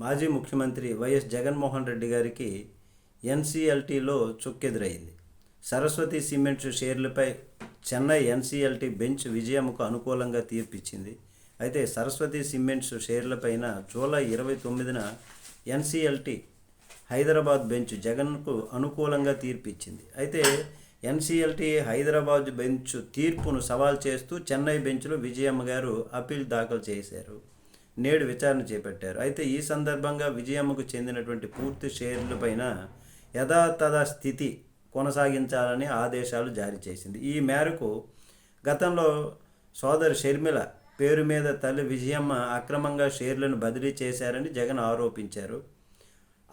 మాజీ ముఖ్యమంత్రి వైఎస్ జగన్మోహన్ రెడ్డి గారికి ఎన్సీఎల్టీలో చుక్కెదురైంది. సరస్వతి సిమెంట్స్ షేర్లపై చెన్నై ఎన్సీఎల్టీ బెంచ్ విజయముకు అనుకూలంగా తీర్పిచ్చింది. అయితే సరస్వతి సిమెంట్స్ షేర్లపైన జూలై ఇరవై తొమ్మిదిన ఎన్సీఎల్టీ హైదరాబాద్ బెంచ్ జగన్కు అనుకూలంగా తీర్పిచ్చింది. అయితే ఎన్సీఎల్టీ హైదరాబాద్ బెంచ్ తీర్పును సవాల్ చేస్తూ చెన్నై బెంచ్లో విజయమ్మ గారు అప్పీల్ దాఖలు చేశారు. నేడు విచారణ చేపట్టారు. అయితే ఈ సందర్భంగా విజయమ్మకు చెందినటువంటి పూర్తి షేర్లపైన యథాతథ స్థితి కొనసాగించాలని ఆదేశాలు జారీ చేసింది. ఈ మేరకు గతంలో సోదరి షర్మిల పేరు మీద తల్లి విజయమ్మ అక్రమంగా షేర్లను బదిలీ చేశారని జగన్ ఆరోపించారు.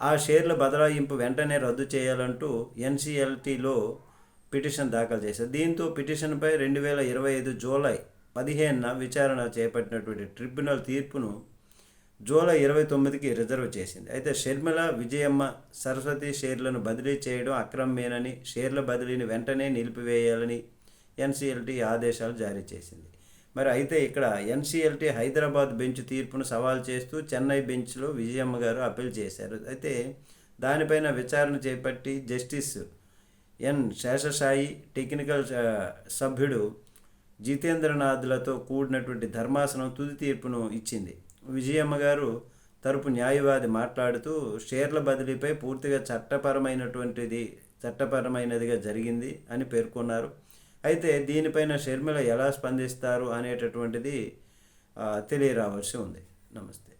ఆ షేర్ల బదలాయింపు వెంటనే రద్దు చేయాలంటూ ఎన్సీఎల్టీలో పిటిషన్ దాఖలు చేశారు. దీంతో పిటిషన్పై రెండు వేల ఇరవై ఐదు జూలై పదిహేనున విచారణ చేపట్టినటువంటి ట్రిబ్యునల్ తీర్పును జూలై ఇరవై తొమ్మిదికి రిజర్వ్ చేసింది. అయితే షర్మిల విజయమ్మ సరస్వతి షేర్లను బదిలీ చేయడం అక్రమమేనని షేర్ల బదిలీని వెంటనే నిలిపివేయాలని ఎన్సీఎల్టీ ఆదేశాలు జారీ చేసింది. మరి అయితే ఇక్కడ ఎన్సీఎల్టీ హైదరాబాద్ బెంచ్ తీర్పును సవాల్ చేస్తూ చెన్నై బెంచ్లో విజయమ్మ గారు అప్పీల్ చేశారు. అయితే దానిపైన విచారణ చేపట్టి జస్టిస్ ఎన్ శేషసాయి టెక్నికల్ సభ్యుడు జితేంద్రనాథ్లతో కూడినటువంటి ధర్మాసనం తుది తీర్పును ఇచ్చింది. విజయమ్మ గారు తరపు న్యాయవాది మాట్లాడుతూ షేర్ల బదిలీపై పూర్తిగా చట్టపరమైనటువంటిది చట్టపరమైనదిగా జరిగింది అని పేర్కొన్నారు. అయితే దీనిపైన షర్మిల ఎలా స్పందిస్తారు అనేటటువంటిది తెలియరావాల్సి ఉంది. నమస్తే.